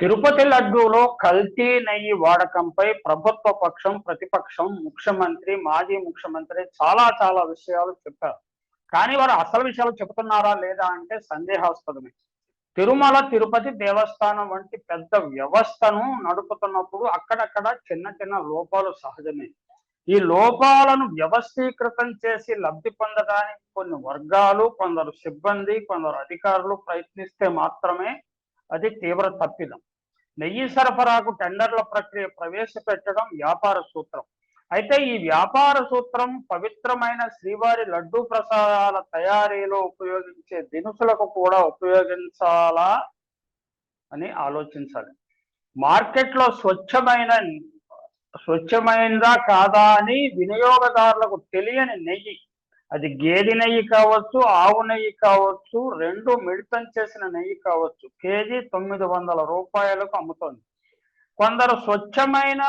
తిరుపతి లడ్డూలో కల్తీ నెయ్యి వాడకంపై ప్రభుత్వ పక్షం ప్రతిపక్షం ముఖ్యమంత్రి మాజీ ముఖ్యమంత్రి చాలా చాలా విషయాలు చెప్పారు. కానీ వారు అసలు విషయాలు చెప్తున్నారా లేదా అంటే సందేహాస్పదమే. తిరుమల తిరుపతి దేవస్థానం వంటి పెద్ద వ్యవస్థను నడుపుతున్నప్పుడు అక్కడక్కడ చిన్న చిన్న లోపాలు సహజమే. ఈ లోపాలను వ్యవస్థీకృతం చేసి లబ్ధి పొందడానికి కొన్ని వర్గాలు కొందరు సిబ్బంది కొందరు అధికారులు ప్రయత్నిస్తే మాత్రమే అది తీవ్ర తప్పిదం. నెయ్యి సరఫరాకు టెండర్ల ప్రక్రియ ప్రవేశపెట్టడం వ్యాపార సూత్రం. అయితే ఈ వ్యాపార సూత్రం పవిత్రమైన శ్రీవారి లడ్డూ ప్రసాదాల తయారీలో ఉపయోగించే దినుసులకు కూడా ఉపయోగించాలా అని ఆలోచించాలి. మార్కెట్లో స్వచ్ఛమైన స్వచ్ఛమైనదా కాదా అని వినియోగదారులకు తెలియని నెయ్యి అది గేది నెయ్యి కావచ్చు ఆవు నెయ్యి కావచ్చు రెండు మిళితం చేసిన నెయ్యి కావచ్చు. కేజీ తొమ్మిది వందల రూపాయలకు అమ్ముతోంది. కొందరు స్వచ్ఛమైన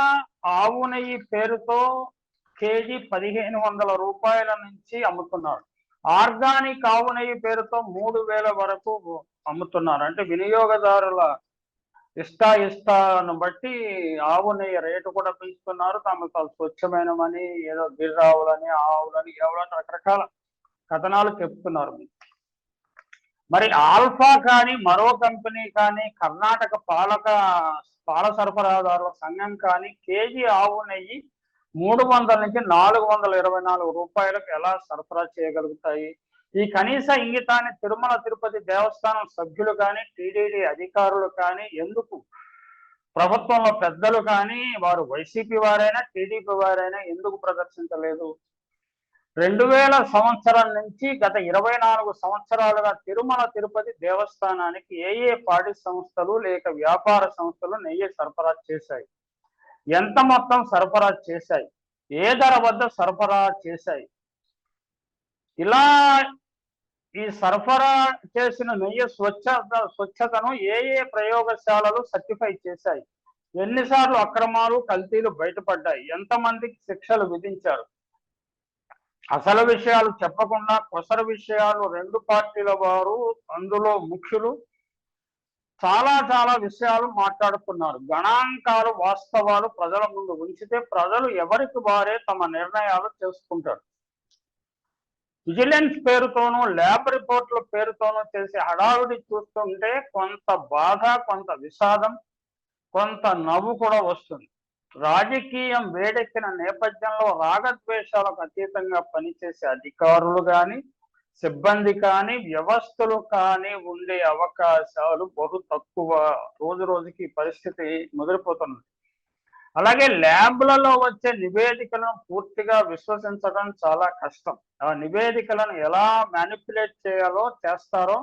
ఆవు నెయ్యి పేరుతో కేజీ పదిహేను వందల రూపాయల నుంచి అమ్ముతున్నారు. ఆర్గానిక్ ఆవు నెయ్యి పేరుతో మూడు వేల వరకు అమ్ముతున్నారు. అంటే వినియోగదారుల ఇస్తా ఇస్తాను బట్టి ఆవు నెయ్యి రేటు కూడా పెంచుతున్నారు. తమకు చాలా స్వచ్ఛమైనవని ఏదో గిర్రావులని ఆవులని ఎవరని రకరకాల కథనాలు చెప్తున్నారు. మరి ఆల్ఫా కానీ మరో కంపెనీ కానీ కర్ణాటక పాలక పాల సరఫరాదారుల సంఘం కానీ కేజీ ఆవు నెయ్యి మూడు వందల నుంచి నాలుగు వందల ఇరవై నాలుగు రూపాయలకు ఎలా సరఫరా చేయగలుగుతాయి? ఈ కనీస ఇంగితాన్ని తిరుమల తిరుపతి దేవస్థానం సభ్యులు కానీ టీడీడీ అధికారులు కానీ ఎందుకు? ప్రభుత్వంలో పెద్దలు కానీ వారు వైసీపీ వారైనా టీడీపీ వారైనా ఎందుకు ప్రదర్శించలేదు? రెండు వేల సంవత్సరం నుంచి గత ఇరవై నాలుగు సంవత్సరాలుగా తిరుమల తిరుపతి దేవస్థానానికి ఏ ఏ పాడి సంస్థలు లేక వ్యాపార సంస్థలు నెయ్యి సరఫరా చేశాయి? ఎంత మొత్తం సరఫరా చేశాయి? ఏ ధర వద్ద సరఫరా చేశాయి? ఇలా ఈ సరఫరా చేసిన నెయ్యి స్వచ్ఛ స్వచ్ఛతను ఏ ఏ ప్రయోగశాలలు సర్టిఫై చేశాయి? ఎన్నిసార్లు అక్రమాలు కల్తీలు బయటపడ్డాయి? ఎంతమందికి శిక్షలు విధించారు? అసలు విషయాలు చెప్పకుండా కొసరు విషయాలు రెండు పార్టీల వారు అందులో ముఖ్యులు చాలా చాలా విషయాలు మాట్లాడుతున్నారు. గణాంకాలు వాస్తవాలు ప్రజల ముందు ఉంచితే ప్రజలు ఎవరికి వారే తమ నిర్ణయాలు చేసుకుంటారు. విజిలెన్స్ పేరుతోనూ ల్యాబ్ రిపోర్ట్ల పేరుతోనూ చేసే హడావుడి చూస్తుంటే కొంత బాధ కొంత విషాదం కొంత నవ్వు కూడా వస్తుంది. రాజకీయం వేడెక్కిన నేపథ్యంలో రాగద్వేషాలకు అతీతంగా పనిచేసే అధికారులు కానీ సిబ్బంది కానీ వ్యవస్థలు కానీ ఉండే అవకాశాలు బహు తక్కువ. రోజు రోజుకి పరిస్థితి ముదిరిపోతున్నది. అలాగే ల్యాబ్లలో వచ్చే నివేదికలను పూర్తిగా విశ్వసించడం చాలా కష్టం. ఆ నివేదికలను ఎలా మ్యానిపులేట్ చేయాలో చేస్తారో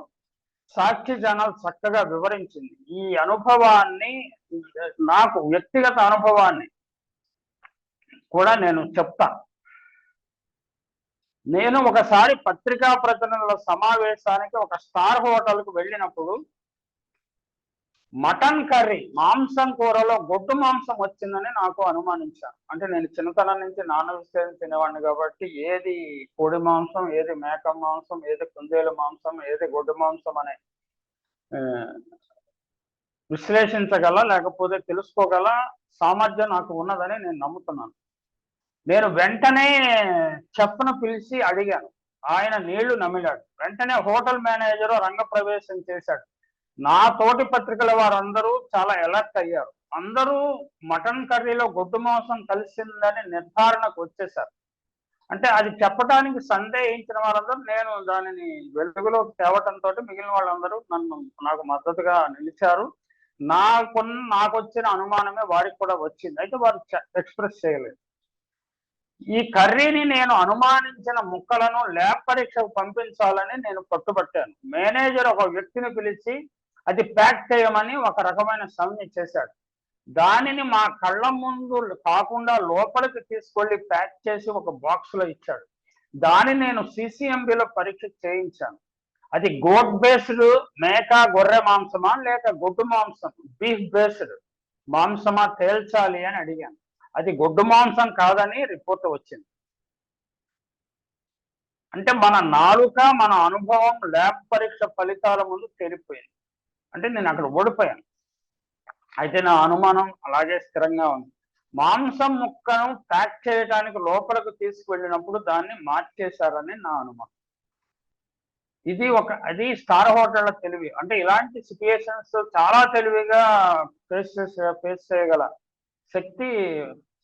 సాక్షి ఛానల్ చక్కగా వివరించింది. ఈ అనుభవాన్ని నాకు వ్యక్తిగత అనుభవాన్ని కూడా నేను చెప్తా. నేను ఒకసారి పత్రికా ప్రతినిధుల సమావేశానికి ఒక స్టార్ హోటల్కు వెళ్ళినప్పుడు మటన్ కర్రీ మాంసం కూరలో గొడ్డు మాంసం వచ్చిందని నాకు అనుమానించాను. అంటే నేను చిన్నతనం నుంచి నాన్ వెజిటేరియన్ తినేవాడిని కాబట్టి ఏది కోడి మాంసం ఏది మేక మాంసం ఏది కుందేలు మాంసం ఏది గొడ్డు మాంసం అనే విశ్లేషించగల లేకపోతే తెలుసుకోగల సామర్థ్యం నాకు ఉన్నదని నేను నమ్ముతున్నాను. నేను వెంటనే చెప్పను పిలిచి అడిగాను. ఆయన నీళ్ళు నమిలాడు. వెంటనే హోటల్ మేనేజర్ రంగప్రవేశం చేశాడు. నా తోటి పత్రికల వారందరూ చాలా అలర్ట్ అయ్యారు. అందరూ మటన్ కర్రీలో గొడ్డు మాంసం కలిసిందని నిర్ధారణకు వచ్చేసారు. అంటే అది చెప్పడానికి సందేహించిన వారందరూ నేను దానిని వెలుగులో తేవటంతో మిగిలిన వాళ్ళందరూ నన్ను నాకు మద్దతుగా నిలిచారు. నాకు నాకు వచ్చిన అనుమానమే వారికి కూడా వచ్చింది. అయితే వారు ఎక్స్ప్రెస్ చేయలేదు. ఈ కర్రీని నేను అనుమానించిన ముక్కలను ల్యాబ్ పరీక్షకు పంపించాలని నేను పట్టుబట్టాను. మేనేజర్ ఒక వ్యక్తిని పిలిచి అది ప్యాక్ చేయమని ఒక రకమైన సంజ్ఞ చేశాడు. దానిని మా కళ్ళ ముందు కాకుండా లోపలికి తీసుకెళ్ళి ప్యాక్ చేసి ఒక బాక్స్లో ఇచ్చాడు. దాన్ని నేను సిసిఎంబిలో పరీక్ష చేయించాను. అది గోట్ బేస్డ్ మేక గొర్రె మాంసమా లేక గొడ్డు మాంసం బీఫ్ బేస్డ్ మాంసమా తేల్చాలి అని అడిగాను. అది గొడ్డు మాంసం కాదని రిపోర్ట్ వచ్చింది. అంటే మన నాలుక మన అనుభవం ల్యాబ్ పరీక్ష ఫలితాల ముందు తేలిపోయింది. అంటే నేను అక్కడ ఓడిపోయాను. అయితే నా అనుమానం అలాగే స్థిరంగా ఉంది. మాంసం ముక్కను ప్యాక్ చేయడానికి లోపలికి తీసుకువెళ్ళినప్పుడు దాన్ని మార్చేశారని నా అనుమానం. ఇది ఒక అది స్టార్ హోటళ్ళ తెలివి. అంటే ఇలాంటి సిచ్యుయేషన్స్ చాలా తెలివిగా ఫేస్ చేసే ఫేస్ చేయగల శక్తి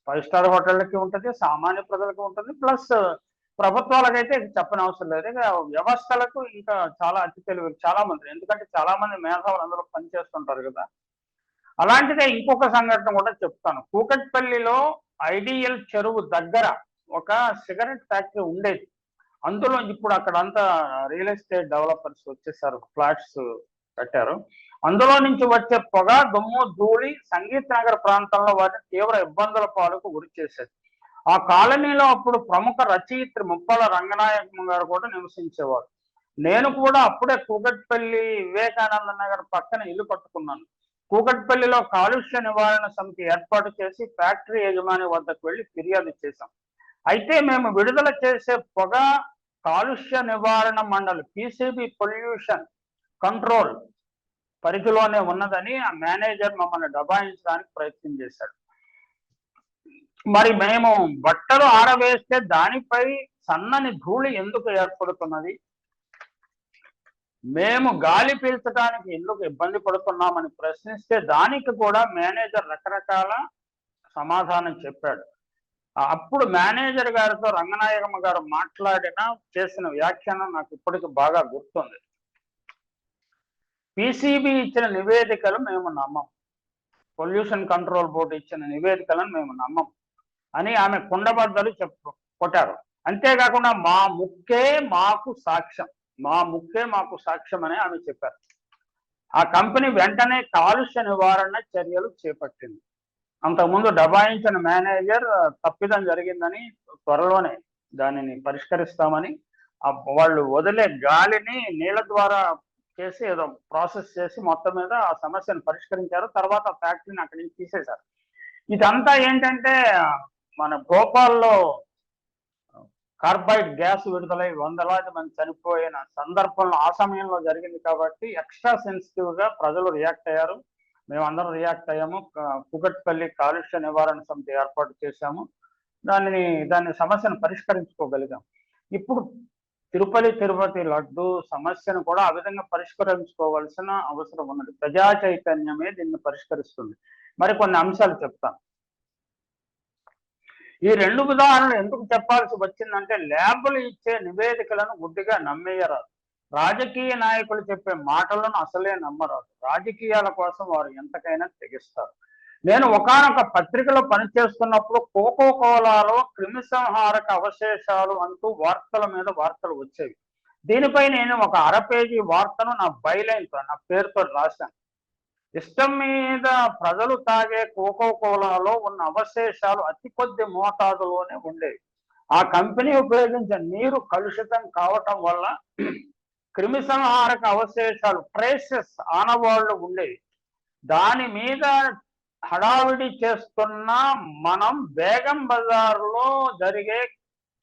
ఫైవ్ స్టార్ హోటళ్ళకి ఉంటుంది సామాన్య ప్రజలకు ఉంటుంది ప్లస్ ప్రభుత్వాలకైతే ఇది చెప్పనవసరం లేదు. ఇక వ్యవస్థలకు ఇంకా చాలా అతి తెలివి చాలా మంది ఎందుకంటే చాలా మంది మేధావులు అందులో పనిచేస్తుంటారు కదా. అలాంటిదే ఇంకొక సంఘటన కూడా చెప్తాను. కూకట్పల్లిలో ఐడియల్ చెరువు దగ్గర ఒక సిగరెట్ ఫ్యాక్టరీ ఉండేది. అందులో ఇప్పుడు అక్కడ అంతా రియల్ ఎస్టేట్ డెవలపర్స్ వచ్చేసారు ఫ్లాట్స్ కట్టారు. అందులో నుంచి వచ్చే పొగ దుమ్ము ధూళి సంగీత్ నగర్ ప్రాంతంలో వారిని తీవ్ర ఇబ్బందుల పాలకు గురి చేసేది. ఆ కాలనీలో అప్పుడు ప్రముఖ రచయిత్రి ముప్పల రంగనాయకం గారు కూడా నివసించేవారు. నేను కూడా అప్పుడే కూకట్పల్లి వివేకానంద నగర్ పక్కన ఇల్లు కట్టుకున్నాను. కూకట్పల్లిలో కాలుష్య నివారణ సమితి ఏర్పాటు చేసి ఫ్యాక్టరీ యజమాని వద్దకు వెళ్ళి ఫిర్యాదు చేశాం. అయితే మేము విడుదల చేసే పొగ కాలుష్య నివారణ మండలి పీసీబీ పొల్యూషన్ కంట్రోల్ పరిధిలోనే ఉన్నదని ఆ మేనేజర్ మమ్మల్ని డబాయించడానికి ప్రయత్నం చేశాడు. మరి మేము బట్టలు ఆరవేస్తే దానిపై సన్నని ధూళి ఎందుకు ఏర్పడుతున్నది? మేము గాలి పీల్చడానికి ఎందుకు ఇబ్బంది పడుతున్నామని ప్రశ్నిస్తే దానికి కూడా మేనేజర్ రకరకాల సమాధానం చెప్పాడు. అప్పుడు మేనేజర్ గారితో రంగనాయకమ్మ గారు మాట్లాడిన చేసిన వ్యాఖ్యానం నాకు ఇప్పటికి బాగా గుర్తుంది. పిసిబి ఇచ్చిన నివేదికలు మేము నమ్మం. పొల్యూషన్ కంట్రోల్ బోర్డు ఇచ్చిన నివేదికలను మేము నమ్మం. అని ఆమె కుండబద్దలు చెప్పు కొట్టారు. అంతేకాకుండా మా ముక్కే మాకు సాక్ష్యం. మా ముక్కే మాకు సాక్ష్యం అని ఆమె చెప్పారు. ఆ కంపెనీ వెంటనే కాలుష్య నివారణ చర్యలు చేపట్టింది. అంతకుముందు డబాయించిన మేనేజర్ తప్పిదం జరిగిందని త్వరలోనే దానిని పరిష్కరిస్తామని వాళ్ళు వదిలే గాలిని నీళ్ళ ద్వారా చేసి ఏదో ప్రాసెస్ చేసి మొత్తం మీద ఆ సమస్యను పరిష్కరించారు. తర్వాత ఫ్యాక్టరీని అక్కడి నుంచి తీసేశారు. ఇదంతా ఏంటంటే మన భోపాల్లో కార్బైడ్ గ్యాస్ విడుదలై వందలాది మంది చనిపోయిన సందర్భంలో ఆ సమయంలో జరిగింది కాబట్టి ఎక్స్ట్రా సెన్సిటివ్గా ప్రజలు రియాక్ట్ అయ్యారు. మేమందరం రియాక్ట్ అయ్యాము. కుకట్పల్లి కాలుష్య నివారణ సమితి ఏర్పాటు చేశాము. దానిని దాని సమస్యను పరిష్కరించుకోగలిగాం. ఇప్పుడు తిరుపతి తిరుపతి లడ్డు సమస్యను కూడా ఆ విధంగా పరిష్కరించుకోవాల్సిన అవసరం ఉన్నది. ప్రజా చైతన్యమే దీన్ని పరిష్కరిస్తుంది. మరి కొన్ని అంశాలు చెప్తాను. ఈ రెండు ఉదాహరణలు ఎందుకు చెప్పాల్సి వచ్చిందంటే ల్యాబులు ఇచ్చే నివేదికలను గుడ్డిగా నమ్మేయరాదు. రాజకీయ నాయకులు చెప్పే మాటలను అసలే నమ్మరాదు. రాజకీయాల కోసం వారు ఎంతకైనా తెగిస్తారు. నేను ఒకనొక పత్రికలో పనిచేస్తున్నప్పుడు కోకో కోలాలో క్రిమిసంహారక అవశేషాలు అంటూ వార్తల మీద వార్తలు వచ్చేవి. దీనిపై నేను ఒక అర పేజీ వార్తను నా బైలైన్తో నా పేరుతో రాశాను. ఇష్టం మీద ప్రజలు తాగే కోకో కోలాలో ఉన్న అవశేషాలు అతి కొద్ది మోతాదులోనే ఉండేవి. ఆ కంపెనీ ఉపయోగించే నీరు కలుషితం కావటం వల్ల క్రిమిసంహారక అవశేషాలు ట్రేసెస్ ఆనవాళ్ళు ఉండేవి. దాని మీద హడావిడి చేస్తున్న మనం బేగం బజార్లో జరిగే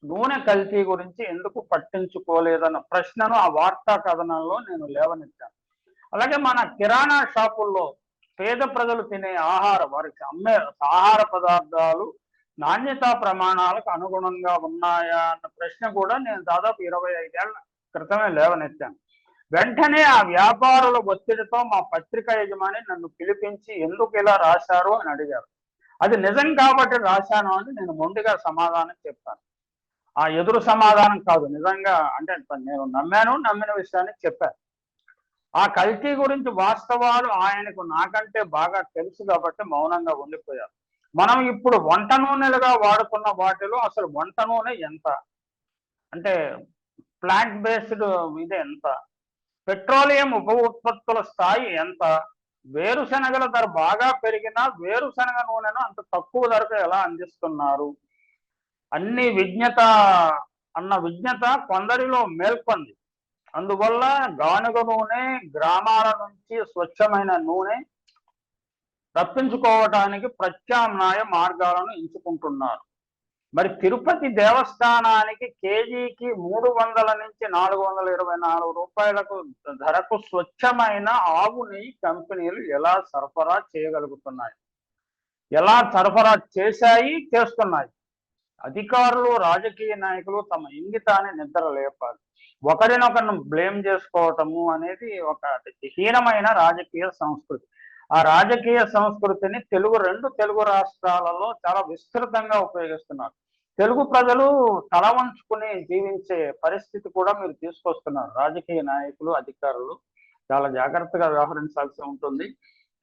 నూనె కల్తీ గురించి ఎందుకు పట్టించుకోలేదన్న ప్రశ్నను ఆ వార్తా కథనంలో నేను లేవనెత్తాను. అలాగే మన కిరాణా షాపుల్లో పేద ప్రజలు తినే ఆహార వారికి అమ్మే ఆహార పదార్థాలు నాణ్యతా ప్రమాణాలకు అనుగుణంగా ఉన్నాయా అన్న ప్రశ్న కూడా నేను దాదాపు ఇరవై ఐదేళ్ళ క్రితమే లేవనెత్తాను. వెంటనే ఆ వ్యాపారుల ఒత్తిడితో మా పత్రిక యజమాని నన్ను పిలిపించి ఎందుకు ఇలా రాశారు అని అడిగారు. అది నిజం కాబట్టి రాశాను అని నేను మొండిగా సమాధానం చెప్పాను. ఆ ఎదురు సమాధానం కాదు నిజంగా అంటే నేను నమ్మాను నమ్మిన విషయాన్ని చెప్పాను. ఆ కల్తీ గురించి వాస్తవాలు ఆయనకు నాకంటే బాగా తెలుసు కాబట్టి మౌనంగా ఉండిపోయారు మనం ఇప్పుడు వంట నూనెలుగా వాడుకున్న వాటిలో అసలు వంట నూనె ఎంత? అంటే ప్లాంట్ బేస్డ్ ఇది ఎంత? పెట్రోలియం ఉప ఉత్పత్తుల స్థాయి ఎంత? వేరుశనగల ధర బాగా పెరిగినా వేరుశనగ నూనెను అంత తక్కువ ధరకు ఎలా అందిస్తున్నారు? అన్ని విజ్ఞత అన్న విజ్ఞత కొందరిలో మేల్కొంది. అందువల్ల గానుగ నూనె గ్రామాల నుంచి స్వచ్ఛమైన నూనె తప్పించుకోవటానికి ప్రత్యామ్నాయ మార్గాలను ఎంచుకుంటున్నారు. మరి తిరుపతి దేవస్థానానికి కేజీకి మూడు వందల నుంచి నాలుగు వందల ఇరవై నాలుగు రూపాయలకు ధరకు స్వచ్ఛమైన ఆవు నెయ్యి కంపెనీలు ఎలా సరఫరా చేయగలుగుతున్నాయి? ఎలా సరఫరా చేశాయి? చేస్తున్నాయి. అధికారులు రాజకీయ నాయకులు తమ ఇంగితాన్ని నిద్ర లేపాలి ఒకరినొకరిని బ్లేమ్ చేసుకోవటము అనేది ఒక హీనమైన రాజకీయ సంస్కృతి. ఆ రాజకీయ సంస్కృతిని తెలుగు రెండు తెలుగు రాష్ట్రాలలో చాలా విస్తృతంగా ఉపయోగిస్తున్నారు. తెలుగు ప్రజలు తల వంచుకుని జీవించే పరిస్థితి కూడా మీరు తీసుకొస్తున్నారు. రాజకీయ నాయకులు అధికారులు చాలా జాగ్రత్తగా వ్యవహరించాల్సి ఉంటుంది.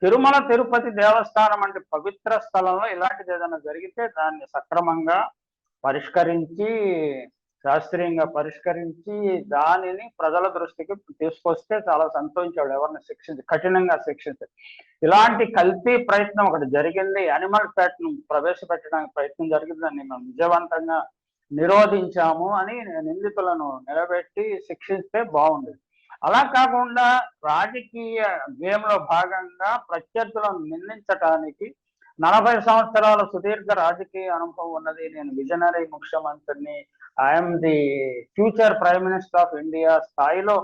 తిరుమల తిరుపతి దేవస్థానం అంటే పవిత్ర స్థలంలో ఇలాంటిది ఏదైనా జరిగితే దాన్ని సక్రమంగా పరిష్కరించి శాస్త్రీయంగా పరిష్కరించి దానిని ప్రజల దృష్టికి తీసుకొస్తే చాలా సంతోషించాడు ఎవరిని శిక్షించి కఠినంగా శిక్షించారు ఇలాంటి కల్తీ ప్రయత్నం ఒకటి జరిగింది. యానిమల్ ఫ్యాట్ను ప్రవేశపెట్టడానికి ప్రయత్నం జరిగిందని మేము విజయవంతంగా నిరోధించాము అని నిందితులను నిలబెట్టి శిక్షిస్తే బాగుండేది. అలా కాకుండా రాజకీయ గేమ్లో భాగంగా ప్రత్యర్థులను నిందించటానికి నలభై సంవత్సరాల సుదీర్ఘ రాజకీయ అనుభవం ఉన్నది. నేను విజనరీ ముఖ్యమంత్రిని I'm the future prime minister of India స్థాయిలో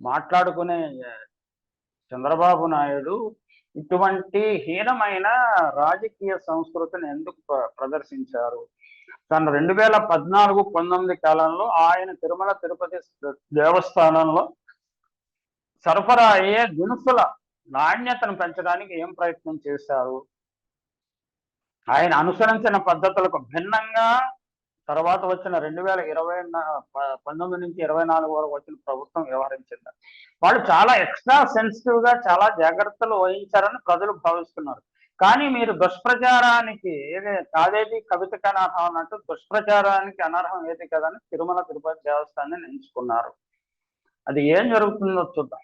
మాట్లాడుకునే చంద్రబాబు నాయుడు ఇటువంటి హీనమైన రాజకీయ సంస్కృతిని ఎందుకు ప్రదర్శించారు? తన రెండు వేల పద్నాలుగు పంతొమ్మిది కాలంలో ఆయన తిరుమల తిరుపతి దేవస్థానంలో సరఫరా అయ్యే దినుసుల నాణ్యతను పెంచడానికి ఏం ప్రయత్నం చేశారు? ఆయన అనుసరించిన పద్ధతులకు భిన్నంగా తర్వాత వచ్చిన రెండు వేల ఇరవై పంతొమ్మిది నుంచి ఇరవై నాలుగు వరకు వచ్చిన ప్రభుత్వం వ్యవహరించింది. వాళ్ళు చాలా ఎక్స్ట్రా సెన్సిటివ్గా చాలా జాగ్రత్తలు వహించారని ప్రజలు భావిస్తున్నారు. కానీ మీరు దుష్ప్రచారానికి ఏది కాదేది కవితకి అనర్హం అన్నట్టు దుష్ప్రచారానికి అనర్హం ఏది కదని తిరుమల తిరుపతి దేవస్థానాన్ని ఎంచుకున్నారు. అది ఏం జరుగుతుందో చూద్దాం.